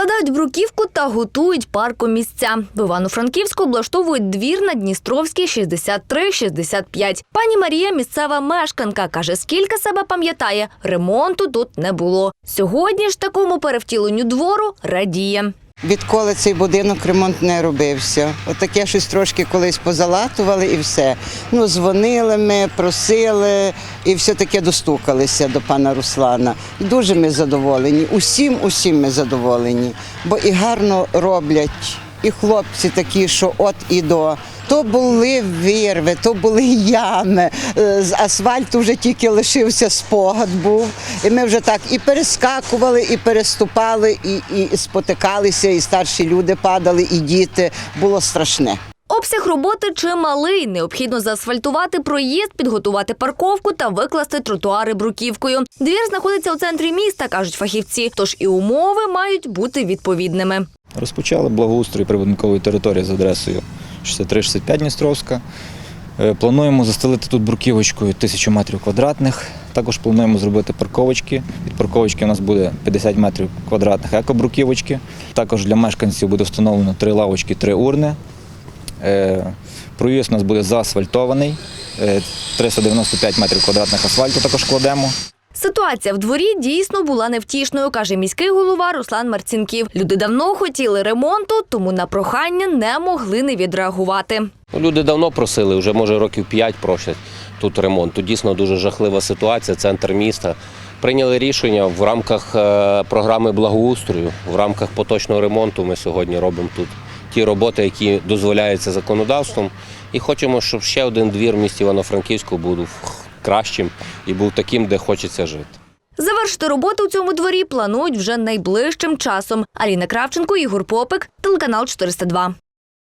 Викладають бруківку та готують паркомісця. В Івано-Франківську облаштовують двір на Дністровській 63-65. Пані Марія місцева мешканка. Каже, скільки себе пам'ятає, ремонту тут не було. Сьогодні ж такому перевтіленню двору радіє. Відколи цей будинок ремонт не робився. Отаке щось трошки колись позалатували і все. Ну, дзвонили ми, просили і все таки достукалися до пана Руслана. Дуже ми задоволені. Усім, усім ми задоволені. Бо і гарно роблять, і хлопці такі, що от і до. То були вирви, то були ями. Е, З асфальту вже тільки лишився спогад був. І ми вже так і перескакували, і переступали, і, і спотикалися, і старші люди падали, і діти. Було страшне. Обсяг роботи чималий. Необхідно заасфальтувати проїзд, підготувати парковку та викласти тротуари бруківкою. Двір знаходиться у центрі міста, кажуть фахівці, тож і умови мають бути відповідними. Розпочали благоустрій прибудинкової території з адресою 63-65 Дністровська. Е, Плануємо застелити тут бруківочкою тисячу метрів квадратних. Також плануємо зробити парковочки. Від парковочки у нас буде 50 метрів квадратних екобруківочки. Також для мешканців буде встановлено три лавочки, три урни. Е, Проїзд у нас буде заасфальтований. Е, 395 метрів квадратних асфальту також кладемо. Ситуація в дворі дійсно була невтішною, каже міський голова Руслан Марцінків. Люди давно хотіли ремонту, тому на прохання не могли не відреагувати. Ну, Люди давно просили, вже може років 5 просять тут ремонт. Тут дійсно дуже жахлива ситуація, центр міста. Прийняли рішення в рамках е, програми благоустрою, в рамках поточного ремонту ми сьогодні робимо тут ті роботи, які дозволяються законодавством. І хочемо, щоб ще один двір в місті Івано-Франківську був кращим і був таким, де хочеться жити. Завершити роботу у цьому дворі планують вже найближчим часом. Аліна Кравченко, Ігор Попик, телеканал 402.